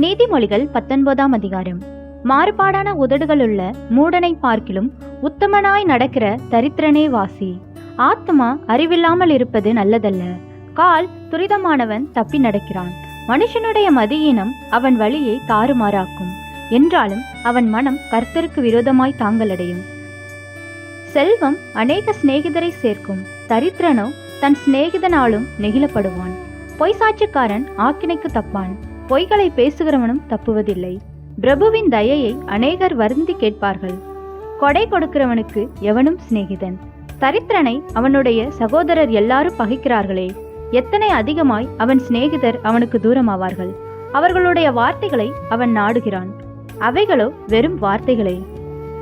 நீதிமொழிகள் பத்தொன்பதாம் அதிகாரம். மாறுபாடான உதடுகளுள்ள மூடனை பார்க்கிலும் உத்தமனாய் நடக்கிற தரித்திரனே வாசி. ஆத்மா அறிவில்லாமல் இருப்பது நல்லதல்ல. கால் துரிதமானவன் தப்பி நடக்கிறான். மனுஷனுடைய மதியீனம் அவன் வழியை தாறுமாறாக்கும். என்றாலும் அவன் மனம் கர்த்தருக்கு விரோதமாய் தாங்கலடையும். செல்வம் அநேக சிநேகிதரை சேர்க்கும். தரித்திரனோ தன் சிநேகிதனாலும் நெகிழப்படுவான். பொய்சாட்சிக்காரன் ஆக்கினைக்கு தப்பான். பொய்களை பேசுகிறவனும் தப்புவதில்லை. பிரபுவின் தயையை அநேகர் வருந்தி கேட்பார்கள். கொடை கொடுக்கிறவனுக்கு எவனும் சிநேகிதன். தரித்திரனை அவனுடைய சகோதரர் எல்லாரும் பகைக்கிறார்களே. எத்தனை அதிகமாய் அவன் சிநேகிதர் அவனுக்கு தூரமாவார்கள். அவர்களுடைய வார்த்தைகளை அவன் நாடுகிறான். அவைகளோ வெறும் வார்த்தைகளே.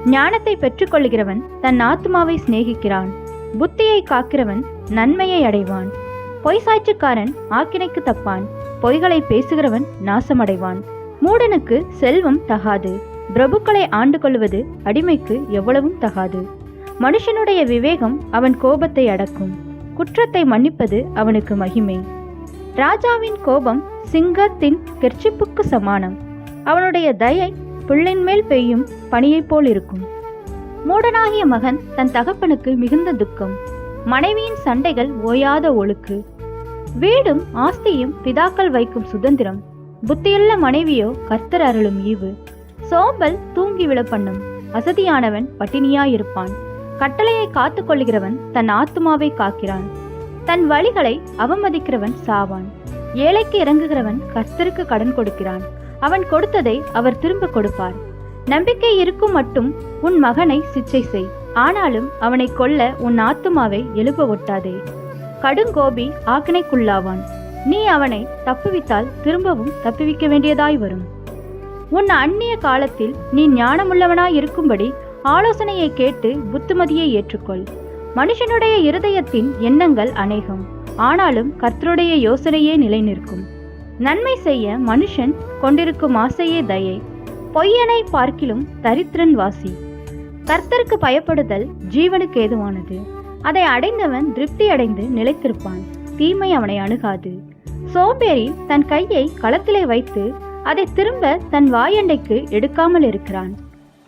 ஞானத்தை பெற்றுக்கொள்கிறவன் தன் ஆத்மாவை சிநேகிக்கிறான். புத்தியை காக்கிறவன் நன்மையை அடைவான். பொய் சாட்சிக்காரன் ஆக்கினைக்கு தப்பான். பொய்களை பேசுகிறவன் நாசமடைவான். மூடனுக்கு செல்வம் தகாது. பிரபுக்களை ஆண்டு கொள்வது அடிமைக்கு எவ்வளவும் தகாது. மனுஷனுடைய விவேகம் அவன் கோபத்தை அடக்கும். குற்றத்தை மன்னிப்பது அவனுக்கு மகிமை. ராஜாவின் கோபம் சிங்கத்தின் கெர்ச்சிப்புக்கு சமானம். அவனுடைய தயை புள்ளின் மேல் பெய்யும் பணியைப் போல் இருக்கும். மூடனாகிய மகன் தன் தகப்பனுக்கு மிகுந்த துக்கம். மனைவியின் சண்டைகள் ஓயாத ஒழுக்கு. வீடும் ஆஸ்தியும் பிதாக்கள் வைக்கும் சுதந்திரம். புத்தியுள்ள மனைவியோ கர்த்தர் அருளும் ஈவு. சோம்பல் தூங்கி விழ பண்ணும் அசதியானவன் பட்டினியாயிருப்பான். கட்டளையை காத்து கொள்கிறவன் தன் ஆத்துமாவை காக்கிறான். தன் வழிகளை அவமதிக்கிறவன் சாவான். ஏழைக்கு இறங்குகிறவன் கர்த்தருக்கு கடன் கொடுக்கிறான். அவன் கொடுத்ததை அவர் திரும்ப கொடுப்பார். நம்பிக்கை இருக்கும் மட்டும் உன் மகனை சிச்சை செய். ஆனாலும் அவனை கொல்ல உன் ஆத்துமாவை எழுப்ப ஒட்டாதே. கடுங்கோபி ஆக்கினைக்குள்ளாவான். நீ அவனை தப்புவித்தால் திரும்பவும் தப்புவிக்க வேண்டியதாய் வரும். உன் அந்நிய காலத்தில் நீ ஞானமுள்ளவனாய் இருக்கும்படி ஆலோசனையை கேட்டு புத்துமதியை ஏற்றுக்கொள். மனுஷனுடைய இருதயத்தின் எண்ணங்கள் அநேகம். ஆனாலும் கர்த்தருடைய யோசனையே நிலை நிற்கும் நன்மை செய்ய மனுஷன் கொண்டிருக்கும் ஆசையே தயை. பொய்யனை பார்க்கிலும் தரித்திரன் வாசி. கர்த்தருக்கு பயப்படுதல் ஜீவனுக்கு ஏதுவானது. அதை அடைந்தவன் திருப்தி அடைந்து நிலைத்திருப்பான். தீமை அவனை அணுகாது. சோம்பேறி தன் கையை களத்திலே வைத்து அதை திரும்ப தன் வாயண்டைக்கு எடுக்காமல் இருக்கிறான்.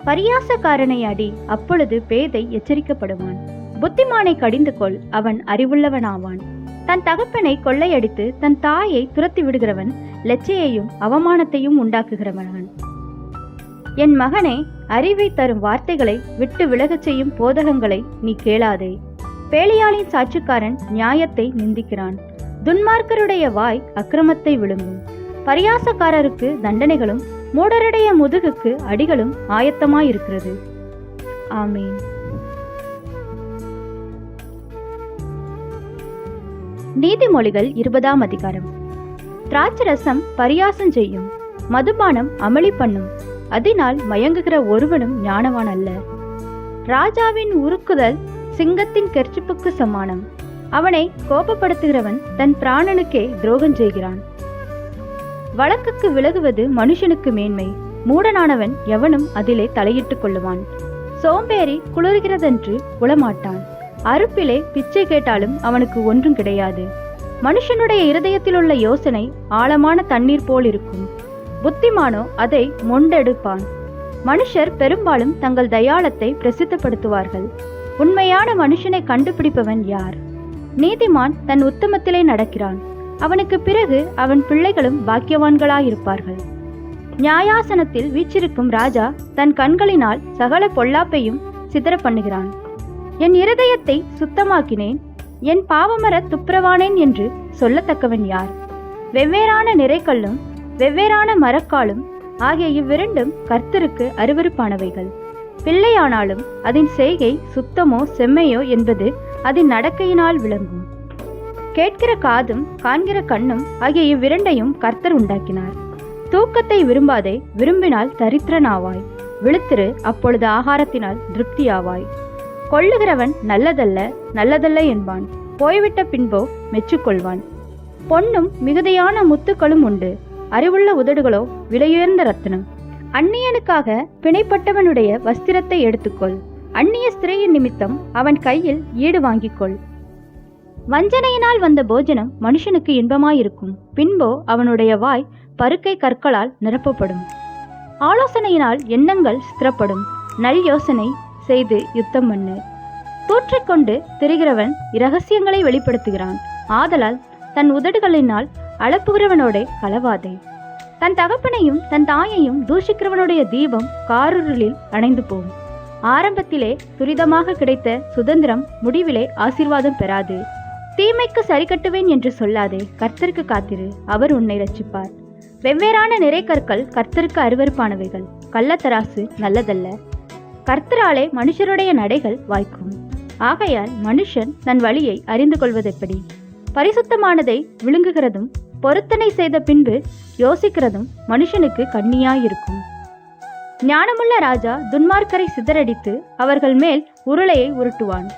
பரியாசக்காரனை அடி அப்பொழுது பேதை எச்சரிக்கப்படுவான். புத்திமானை கடிந்து கொள் அவன் அறிவுள்ளவனாவான். தன் தகப்பனை கொள்ளையடித்து தன் தாயை துரத்தி விடுகிறவன் லெச்சையையும் அவமானத்தையும் உண்டாக்குகிறவனான். என் மகனே அறிவை தரும் வார்த்தைகளை விட்டு விலகச் செய்யும் போதகங்களை நீ கேளாதே. பேலியாளின் சாட்சிக்காரன் நியாயத்தை நிந்திக்கிறான். துன்மார்க்கருடைய வாய் அக்கிரமத்தை விழுங்கும். பரியாசக்காரருக்கு தண்டனைகளும் மூடருடைய முதுகுக்கு அடிகளும் ஆயத்தமாயிருக்கிறது. ஆமீன். நீதிமொழிகள் இருபதாம் அதிகாரம். திராட்சரசம் பரியாசம் செய்யும் மதுபானம் அமளி பண்ணும் அதனால் மயங்குகிற ஒருவனும் ஞானவான் அல்ல. ராஜாவின் உருக்குதல் சிங்கத்தின் கெர்ச்சிப்புக்கு சமானம். அவனை கோபப்படுத்துகிறவன் தன் பிராணனுக்கே துரோகம் செய்கிறான். வழக்குக்கு விலகுவது மனுஷனுக்கு மேன்மை. மூடனானவன் எவனும் அதிலே தலையிட்டுக் கொள்ளுவான். சோம்பேறி குளிர்கிறதென்று உளமாட்டான். அறுப்பிலே பிச்சை கேட்டாலும் அவனுக்கு ஒன்றும் கிடையாது. மனுஷனுடைய இருதயத்தில் உள்ள யோசனை ஆழமான தண்ணீர் போல் இருக்கும் புத்திமானோ அதை மொண்டெடுப்பான். மனுஷர் பெரும்பாலும் தங்கள் தயாளத்தை பிரசித்தப்படுத்துவார்கள். உண்மையான மனுஷனை கண்டுபிடிப்பவன் யார்? நீதிமான் தன் உத்தமத்திலே நடக்கிறான். அவனுக்கு பிறகு அவன் பிள்ளைகளும் பாக்கியவான்களாயிருப்பார்கள். நியாயாசனத்தில் வீச்சிருக்கும் ராஜா தன் கண்களினால் சகல பொல்லாப்பையும் சிதற பண்ணுகிறான் என் இருதயத்தை சுத்தமாக்கினேன் என் பாவமர துப்புரவானேன் என்று சொல்லத்தக்கவன் யார்? வெவ்வேறான நிறைக்கல்லும் வெவ்வேறான மரக்காலும் ஆகிய இவ்விரண்டும் கர்த்தருக்கு அருவருப்பானவைகள் பிள்ளையானாலும் அதன் செய்கை சுத்தமோ செம்மையோ என்பது அதன் நடக்கையினால் விளங்கும். கேட்கிற காதும் காண்கிற கண்ணும் ஆகிய இவ்விரண்டையும் கர்த்தர் உண்டாக்கினார். தூக்கத்தை விரும்பாதே விரும்பினால் தரித்திரனாவாய். விழுத்திரு அப்பொழுது ஆகாரத்தினால் திருப்தியாவாய். கொள்ளுகிறவன் நல்லதல்ல நல்லதல்ல என்பான். போய்விட்ட பின்போ மெச்சுக்கொள்வான். பொன்னும் மிகுதியான முத்துக்களும் உண்டு. அறிவுள்ள உதடுகளோ விலையுயர்ந்த ரத்தினம். அந்நியனுக்காக பிணைப்பட்டவனுடைய வஸ்திரத்தை எடுத்துக்கொள். அந்நிய ஸ்திரையின் நிமித்தம் அவன் கையில் ஈடு வாங்கிக்கொள். வஞ்சனையினால் வந்த போஜனம் மனுஷனுக்கு இன்பமாயிருக்கும். பின்போ அவனுடைய வாய் பருக்கை கற்களால் நிரப்பப்படும். ஆலோசனையினால் எண்ணங்கள் ஸ்திரப்படும் நல் யோசனை செய்து யுத்தம் பண்ணு. தூற்றிக்கொண்டு திரிகிறவன் இரகசியங்களை வெளிப்படுத்துகிறான். ஆதலால் தன் உதடுகளினால் அளப்புகிறவனோடே கலவாதே. தன் தகப்பனையும் தன் தாயையும் தூஷிக்கிறவனுடைய தீபம் காருருளில் அணைந்து போகும். ஆரம்பத்திலே துரிதமாக கிடைத்த சுதந்திரம் முடிவிலே ஆசீர்வாதம் பெறாது. தீமைக்கு சரி கட்டுவேன் என்று சொல்லாதே கர்த்தருக்கு காத்திரு அவர் உன்னை ரட்சிப்பார் வெவ்வேறான நிறை கற்கள் கர்த்தருக்கு அருவருப்பானவைகள் கள்ளத்தராசு நல்லதல்ல. கர்த்தராலே மனுஷருடைய நடைகள் வாய்க்கும். ஆகையால் மனுஷன் தன் வழியை அறிந்து கொள்வதெப்படி? பரிசுத்தமானதை விழுங்குகிறதும் பொருத்தனை செய்த பின்பு யோசிக்கிறதும் மனுஷனுக்கு கண்ணியாயிருக்கும். ஞானமுள்ள ராஜா துன்மார்க்கரை சிதறடித்து அவர்கள் மேல் உருளையை உருட்டுவான்.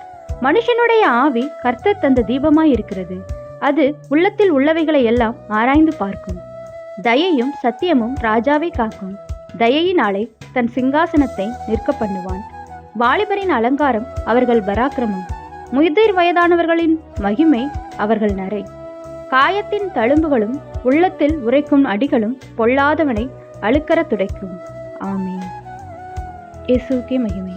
மனுஷனுடைய ஆவி கர்த்தர் தந்த தீபமாயிருக்கிறது. அது உள்ளத்தில் உள்ளவைகளை எல்லாம் ஆராய்ந்து பார்க்கும். தயையும் சத்தியமும் ராஜாவை காக்கும். தயையினாலே தன் சிங்காசனத்தை நிற்க பண்ணுவான். வாலிபரின் அலங்காரம் அவர்கள் பராக்கிரமம். முதிர் வயதானவர்களின் மகிமை அவர்கள் நரை. காயத்தின் தழும்புகளும் உள்ளத்தில் உரைக்கும் அடிகளும் பொல்லாதவனை அழுக்கற துடைக்கும். ஆமீன். இயேசுக்கே மகிமை.